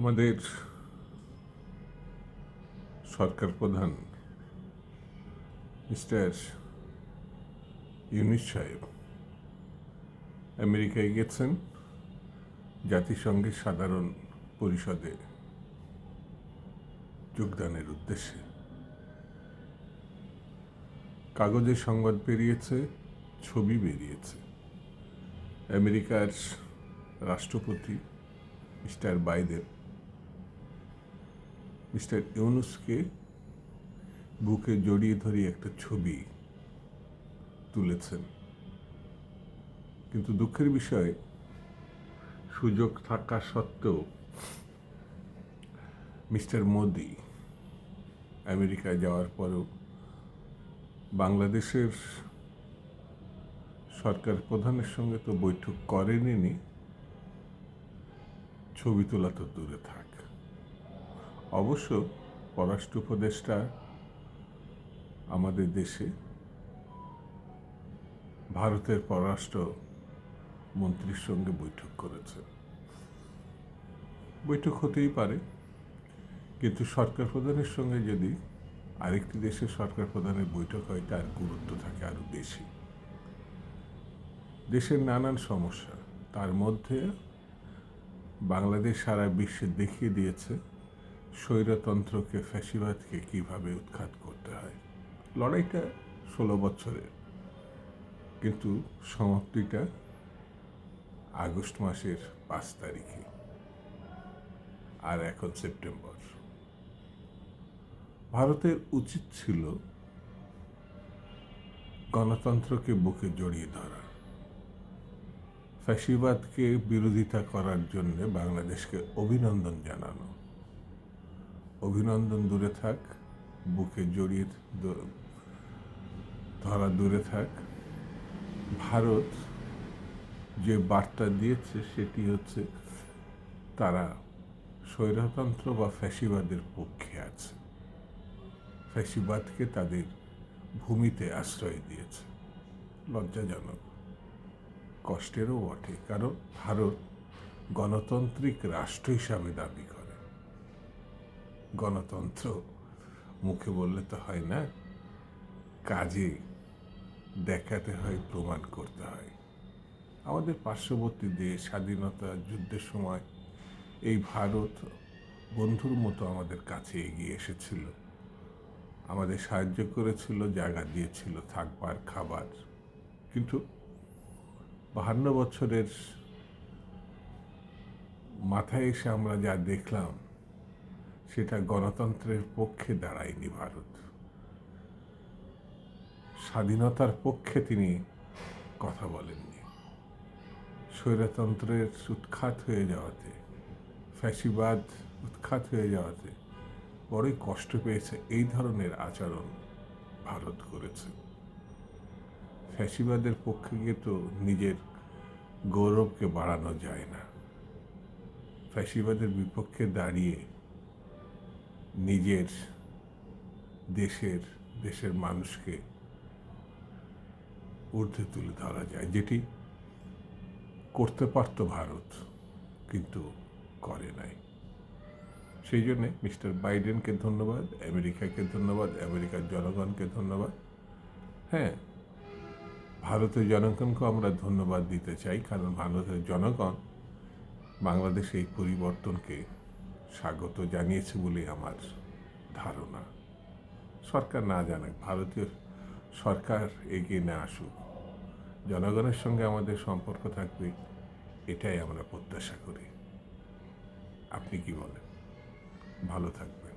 আমাদের সরকার প্রধান মিস্টার ইউনিস সাহেব আমেরিকায় গেছেন জাতিসংঘের সাধারণ পরিষদে যোগদানের উদ্দেশ্যে। কাগজে সংবাদ বেরিয়েছে, ছবি বেরিয়েছে। আমেরিকার রাষ্ট্রপতি মিস্টার বাইডেন মিস্টার ইউনুসকে বুকে জড়িয়ে ধরে একটা ছবি তুলেছেন। কিন্তু দুঃখের বিষয়, সুযোগ থাকা সত্ত্বেও মিস্টার মোদি আমেরিকায় যাওয়ার পরেও বাংলাদেশের সরকার প্রধানের সঙ্গে তো বৈঠক করেনি ছবি তোলা তো দূরে থাক। অবশ্য পররাষ্ট্র উপদেষ্টা আমাদের দেশে ভারতের পররাষ্ট্র মন্ত্রীর সঙ্গে বৈঠক করেছে। বৈঠক হতেই পারে, কিন্তু সরকার প্রধানের সঙ্গে যদি আরেকটি দেশের সরকার প্রধানের বৈঠক হয়, তার গুরুত্ব থাকে আরও বেশি। দেশের নানান সমস্যা, তার মধ্যে বাংলাদেশ সারা বিশ্বে দেখিয়ে দিয়েছে স্বৈরতন্ত্রকে, ফ্যাসিবাদকে কীভাবে উৎখাত করতে হয়? লড়াইটা ষোলো বছরের। কিন্তু সমাপ্তিটা আগস্ট মাসের পাঁচ তারিখে। আর এখন সেপ্টেম্বর। ভারতের উচিত ছিল গণতন্ত্রকে বুকে জড়িয়ে ধরা। ফ্যাসিবাদকে বিরোধিতা করার জন্য বাংলাদেশকে অভিনন্দন জানানো। অভিনন্দন দূরে থাক, বুকে জড়িয়ে ধরা দূরে থাক। ভারত যে বার্তা দিয়েছে সেটি হচ্ছে, তারা স্বৈরতন্ত্র বা ফ্যাসিবাদের পক্ষে আছে। ফ্যাসিবাদকে তাদের ভূমিতে আশ্রয় দিয়েছে। লজ্জাজনক। কষ্টেরও বটে, কারণ ভারত গণতান্ত্রিক রাষ্ট্র হিসাবে দাবি করে। গণতন্ত্র। মুখে বললে তো হয় না, কাজে দেখাতে হয়, প্রমাণ করতে হয়। আমাদের পার্শ্ববর্তী দেশ, স্বাধীনতা, যুদ্ধের সময় এই ভারত বন্ধুর মতো আমাদের কাছে এগিয়ে এসেছিল। আমাদের সাহায্য করেছিল, জায়গা দিয়েছিল, থাকবার, খাবার। কিন্তু বাহান্ন বছরের মাথায় এসে আমরা যা দেখলাম সেটা গণতন্ত্রের পক্ষে দাঁড়ায়নি ভারত। স্বাধীনতার পক্ষে তিনি কথা বলেননি। স্বৈরতন্ত্রের উৎখাত হয়ে যাওয়াতে, ফ্যাসিবাদ উৎখাত হয়ে যাওয়াতে বড়ই কষ্ট পেয়েছে এই ধরনের আচরণ ভারত করেছে। ফ্যাসিবাদের পক্ষে গিয়ে তো নিজের গৌরবকে বাড়ানো যায় না। ফ্যাসিবাদের বিপক্ষে দাঁড়িয়ে নিজের দেশের দেশের মানুষকে ঊর্ধ্বে তুলে ধরা যায়, যেটি করতে পারত ভারত, কিন্তু করে নাই। সেই জন্যে মিস্টার বাইডেনকে ধন্যবাদ, আমেরিকাকে ধন্যবাদ, আমেরিকার জনগণকে ধন্যবাদ। হ্যাঁ ভারতের জনগণকেও আমরা ধন্যবাদ দিতে চাই, কারণ ভারতের জনগণ বাংলাদেশে এই পরিবর্তনকে স্বাগত জানিয়েছে বলে আমার ধারণা। সরকার না জানাক, ভারতীয় সরকার এগিয়ে না আসুক, জনগণের সঙ্গে আমাদের সম্পর্ক থাকবে, এটাই আমরা প্রত্যাশা করি। আপনি কি বলেন? ভালো থাকবেন।